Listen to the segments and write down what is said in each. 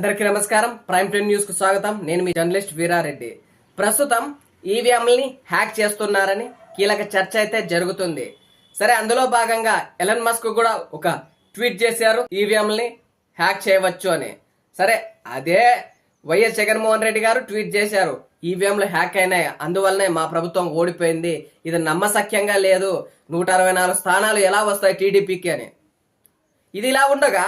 అందరికీ నమస్కారం. Prime ten న్యూస్కు స్వాగతం. నేను మీ జర్నలిస్ట్ వీరారెడ్డి. ప్రస్తుతం ఈవీఎంలని హ్యాక్ చేస్తున్నారని కీలక చర్చ అయితే జరుగుతుంది. సరే అందులో భాగంగా ఎలన్ మస్క్ కూడా ఒక ట్వీట్ చేశారు. ఈవీఎంలని హ్యాక్ చేయవచ్చు అని. సరే అదే వైఎస్ జగన్మోహన్ రెడ్డి గారు ట్వీట్ చేశారు. ఈవీఎంలు హ్యాక్ అయినాయి. అందువల్లనే మా ప్రభుత్వం ఓడిపోయింది. ఇది నమ్మసఖ్యంగా లేదు. నూట అరవై నాలుగు స్థానాలు ఎలా వస్తాయి టీడీపీకి అని. ఇది ఇలా ఉండగా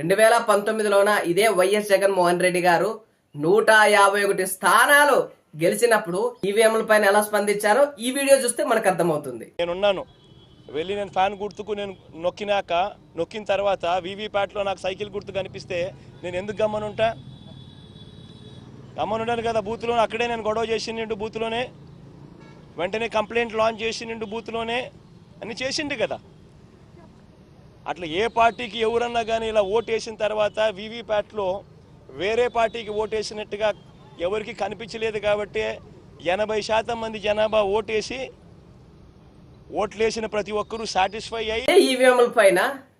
రెండు వేల పంతొమ్మిదిలోన ఇదే వైఎస్ జగన్మోహన్ రెడ్డి గారు నూట యాభై ఒకటి స్థానాలు గెలిచినప్పుడు ఈవీఎంల పైన ఎలా స్పందించారో ఈ వీడియో చూస్తే మనకు అర్థమవుతుంది. నేనున్నాను. వెళ్ళి నేను ఫ్యాన్ గుర్తుకు నేను నొక్కినాక నొక్కిన తర్వాత వీవీప్యాట్లో నాకు సైకిల్ గుర్తు కనిపిస్తే నేను ఎందుకు గమ్మనుంటా? గమ్మనుంటాను కదా బూత్లో అక్కడే నేను గొడవ చేసిండు బూత్లోనే. వెంటనే కంప్లైంట్ లాంచ్ చేసిండు బూత్లోనే. అని చేసిండు కదా. అట్లా ఏ పార్టీకి ఎవరన్నా కానీ ఇలా ఓటేసిన తర్వాత వీవీప్యాట్లో వేరే పార్టీకి ఓటేసినట్టుగా ఎవరికి కనిపించలేదు కాబట్టి ఎనభై శాతం మంది జనాభా ఓటేసి ఓట్లేసిన ప్రతి ఒక్కరూ సాటిస్ఫై అయ్యి ఈవీఎంల పైన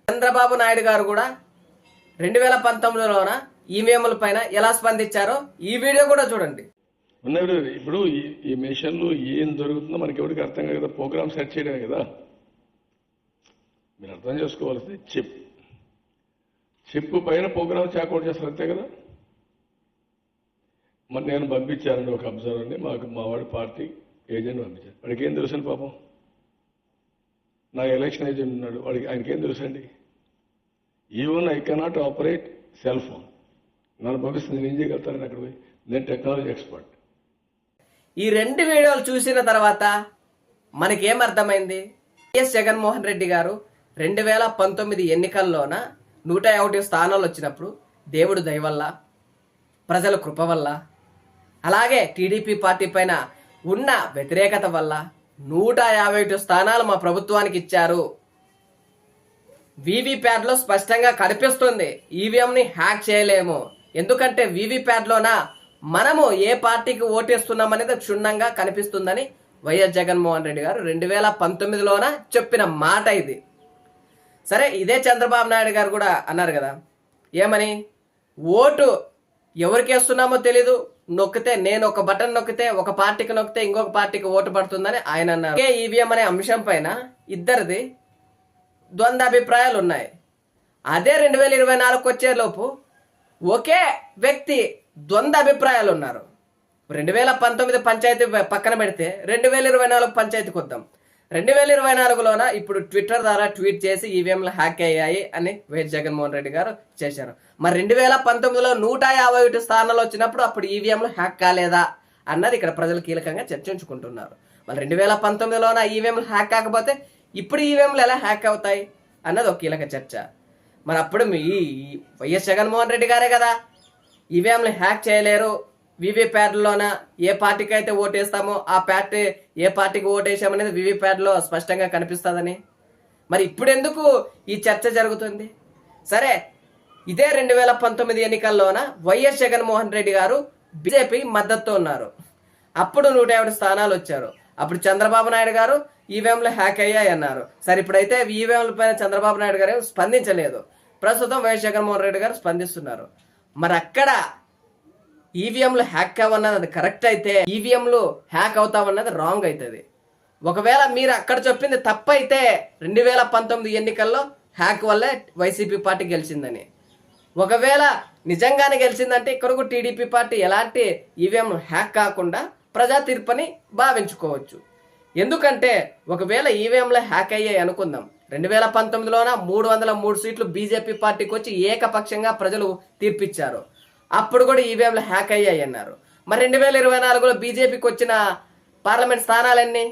చంద్రబాబు నాయుడు గారు కూడా రెండు వేల పంతొమ్మిదిలోన ఈవీఎంల పైన ఎలా స్పందించారో ఈ వీడియో కూడా చూడండి. ఇప్పుడు ఈ ఈ మిషన్లు ఏం జరుగుతుందో మనకి ఎవరికి అర్థం కాదు కదా. ప్రోగ్రామ్ సెట్ చేయడమే కదా. మీరు అర్థం చేసుకోవాల్సింది చిప్. చిప్ పైన ప్రోగ్రామ్ చాకౌట్ చేస్తారు అంతే కదా? మరి నేను పంపించానండి ఒక అబ్జర్వర్ని మాకు మావాడి పార్టీ ఏజెంట్ పంపించాను వాడికి ఏం తెలుసండి పాపం? నా ఎలక్షన్ ఏజెంట్ ఉన్నాడు వాడికి ఆయనకేం తెలుసండి? Even I cannot operate cell phone. నన్ను పంపిస్తుంది నేను ఏం చేయగలుగుతానని అక్కడ పోయి? నేను టెక్నాలజీ ఎక్స్పర్ట్. ఈ రెండు వీడియోలు చూసిన తర్వాత మనకేమర్థమైంది వైఎస్ జగన్మోహన్ రెడ్డి గారు రెండు వేల పంతొమ్మిది ఎన్నికల్లోన నూట ఒకటి స్థానాలు వచ్చినప్పుడు దేవుడు దయవల్ల ప్రజల కృప వల్ల అలాగే టీడీపీ పార్టీ పైన ఉన్న వ్యతిరేకత వల్ల నూట యాభై ఒకటి స్థానాలు మా ప్రభుత్వానికి ఇచ్చారు. వీవీప్యాడ్లో స్పష్టంగా కనిపిస్తుంది ఈవీఎంని హ్యాక్ చేయలేము. ఎందుకంటే వీవీప్యాడ్లోన మనము ఏ పార్టీకి ఓటేస్తున్నాం అనేది క్షుణ్ణంగా కనిపిస్తుందని వైఎస్ జగన్మోహన్ రెడ్డి గారు రెండు వేల పంతొమ్మిదిలోన చెప్పిన మాట ఇది. సరే ఇదే చంద్రబాబు నాయుడు గారు కూడా అన్నారు కదా. ఏమని? ఓటు ఎవరికి వేస్తున్నామో తెలీదు. నొక్కితే నేను ఒక బటన్ నొక్కితే ఒక పార్టీకి నొక్కితే ఇంకొక పార్టీకి ఓటు పడుతుందని ఆయన అన్నారు. ఒకే ఈవీఎం అనే అంశం పైన ఇద్దరిది ద్వంద్వ అభిప్రాయాలు ఉన్నాయి అదే రెండు వేల ఇరవై నాలుగుకి వచ్చేలోపు ఒకే వ్యక్తి ద్వంద్వ అభిప్రాయాలు ఉన్నారు రెండు వేల పంతొమ్మిది పంచాయతీ పక్కన పెడితే రెండు వేల ఇరవై నాలుగు పంచాయతీకి వద్దాం. రెండు వేల ఇరవై నాలుగులోన? ఇప్పుడు ట్విట్టర్ ద్వారా ట్వీట్ చేసి ఈవీఎంలు హ్యాక్ అయ్యాయి అని వైఎస్ జగన్మోహన్ రెడ్డి గారు చేశారు. మరి రెండు వేల పంతొమ్మిదిలో నూట యాభై ఒకటి స్థానాలు వచ్చినప్పుడు అప్పుడు ఈవీఎంలు హ్యాక్ కాలేదా అన్నది ఇక్కడ ప్రజలు కీలకంగా చర్చించుకుంటున్నారు. మరి రెండు వేల పంతొమ్మిదిలోన ఈవీఎంలు హ్యాక్ కాకపోతే ఇప్పుడు ఈవీఎంలు ఎలా హ్యాక్ అవుతాయి అన్నది ఒక కీలక చర్చ. మరి అప్పుడు మీ ఈ వైఎస్ జగన్మోహన్ రెడ్డి గారే కదా. ఈవీఎంలు హ్యాక్ చేయలేరు. వివిప్యాడ్లోన ఏ పార్టీకి అయితే ఓటేస్తామో ఆ పార్టీ ఏ పార్టీకి ఓటేసామనేది వివిప్యాడ్లో స్పష్టంగా కనిపిస్తుందని. మరి ఇప్పుడు ఎందుకు ఈ చర్చ జరుగుతుంది? సరే ఇదే రెండు వేల పంతొమ్మిది ఎన్నికల్లోన వైఎస్ జగన్మోహన్ రెడ్డి గారు బీజేపీ మద్దతుతో ఉన్నారు. అప్పుడు నూట యాభై స్థానాలు వచ్చారు అప్పుడు చంద్రబాబు నాయుడు గారు ఈవీఎంలు హ్యాక్ అయ్యాయి అన్నారు సరే ఇప్పుడైతే ఈవీఎంల పైన చంద్రబాబు నాయుడు గారు స్పందించలేదు. ప్రస్తుతం వైఎస్ జగన్మోహన్ రెడ్డి గారు స్పందిస్తున్నారు. మరి అక్కడ ఈవీఎంలు హ్యాక్ అవ్వన్నది అది కరెక్ట్ అయితే ఈవీఎంలు హ్యాక్ అవుతామన్నది రాంగ్ అవుతుంది ఒకవేళ మీరు అక్కడ చెప్పింది తప్పైతే రెండు వేల పంతొమ్మిది ఎన్నికల్లో హ్యాక్ వల్లే వైసీపీ పార్టీ గెలిచిందని. ఒకవేళ నిజంగానే గెలిచిందంటే ఇక్కడ టీడీపీ పార్టీ ఎలాంటి ఈవీఎం హ్యాక్ కాకుండా ప్రజా తీర్పుని భావించుకోవచ్చు. ఎందుకంటే ఒకవేళ ఈవీఎంలో హ్యాక్ అయ్యాయి అనుకుందాం. రెండు వేల పంతొమ్మిదిలోన మూడు వందల మూడు సీట్లు బీజేపీ పార్టీకి వచ్చి ఏకపక్షంగా ప్రజలు తీర్పిచ్చారు. అప్పుడు కూడా ఈవీఎంలు హ్యాక్ అయ్యాయి అన్నారు మరి రెండు వేల ఇరవై నాలుగులో బీజేపీకి వచ్చిన పార్లమెంట్ స్థానాలన్నీ?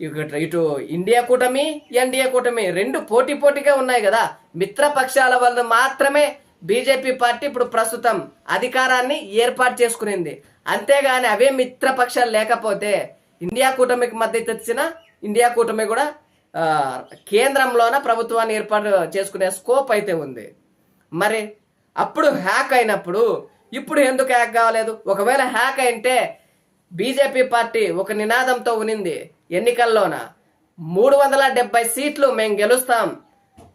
ఇటు ఇటు ఇండియా కూటమి ఎన్డీఏ కూటమి రెండు పోటీ పోటీగా ఉన్నాయి కదా. మిత్రపక్షాల వల్ల మాత్రమే బీజేపీ పార్టీ ఇప్పుడు ప్రస్తుతం అధికారాన్ని ఏర్పాటు చేసుకునింది. అంతేగాని అవే మిత్రపక్షాలు లేకపోతే ఇండియా కూటమికి మద్దతు ఇచ్చిన ఇండియా కూటమి కూడా కేంద్రంలోన ప్రభుత్వాన్ని ఏర్పాటు చేసుకునే స్కోప్ అయితే ఉంది. మరి అప్పుడు హ్యాక్ అయినప్పుడు ఇప్పుడు ఎందుకు హ్యాక్ కావలేదు ఒకవేళ హ్యాక్ అయింటే బీజేపీ పార్టీ ఒక నినాదంతో ఉనింది ఎన్నికల్లోన. మూడు వందల డెబ్బై సీట్లు మేము గెలుస్తాం.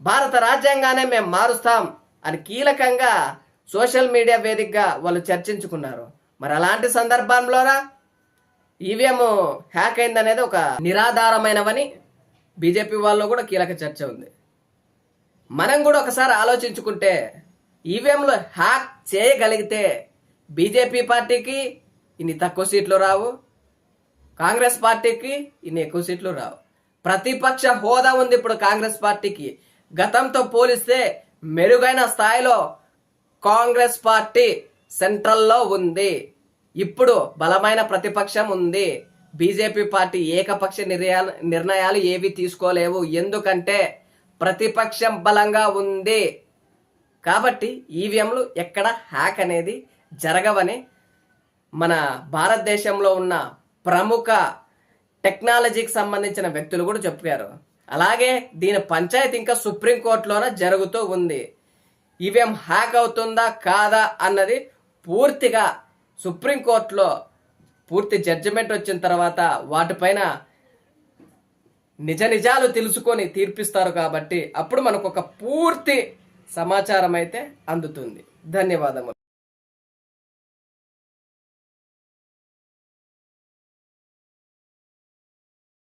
భారత రాజ్యాంగానే మేము మారుస్తాం అని కీలకంగా సోషల్ మీడియా వేదికగా వాళ్ళు చర్చించుకున్నారు. మరి అలాంటి సందర్భంలోనా? ఈవీఎం హ్యాక్ అయిందనేది ఒక నిరాధారమైనవని బీజేపీ వాళ్ళు కూడా కీలక చర్చ ఉంది. మనం కూడా ఒకసారి ఆలోచించుకుంటే ఈవీఎంలో హ్యాక్ చేయగలిగితే బీజేపీ పార్టీకి ఇన్ని తక్కువ సీట్లు రావు కాంగ్రెస్ పార్టీకి ఇన్ని ఎక్కువ సీట్లు రావు. ప్రతిపక్ష హోదా ఉంది ఇప్పుడు కాంగ్రెస్ పార్టీకి. గతంతో పోలిస్తే మెరుగైన స్థాయిలో కాంగ్రెస్ పార్టీ సెంట్రల్లో ఉంది. ఇప్పుడు బలమైన ప్రతిపక్షం ఉంది. బీజేపీ పార్టీ ఏకపక్ష నిర్ణయాలు నిర్ణయాలు ఏవి తీసుకోలేవు. ఎందుకంటే ప్రతిపక్షం బలంగా ఉంది. కాబట్టి ఈవీఎంలు ఎక్కడ హ్యాక్ అనేది జరగవని మన భారతదేశంలో ఉన్న ప్రముఖ టెక్నాలజీకి సంబంధించిన వ్యక్తులు కూడా చెప్పారు అలాగే దీని పంచాయతీ ఇంకా సుప్రీంకోర్టులోనే జరుగుతూ ఉంది. ఈవీఎం హ్యాక్ అవుతుందా కాదా అన్నది పూర్తిగా సుప్రీంకోర్టులో పూర్తి జడ్జిమెంట్ వచ్చిన తర్వాత వాటిపైన నిజ నిజాలు తెలుసుకొని తీర్పిస్తారు కాబట్టి అప్పుడు మనకు ఒక పూర్తి సమాచారం అయితే అందుతుంది. ధన్యవాదములు.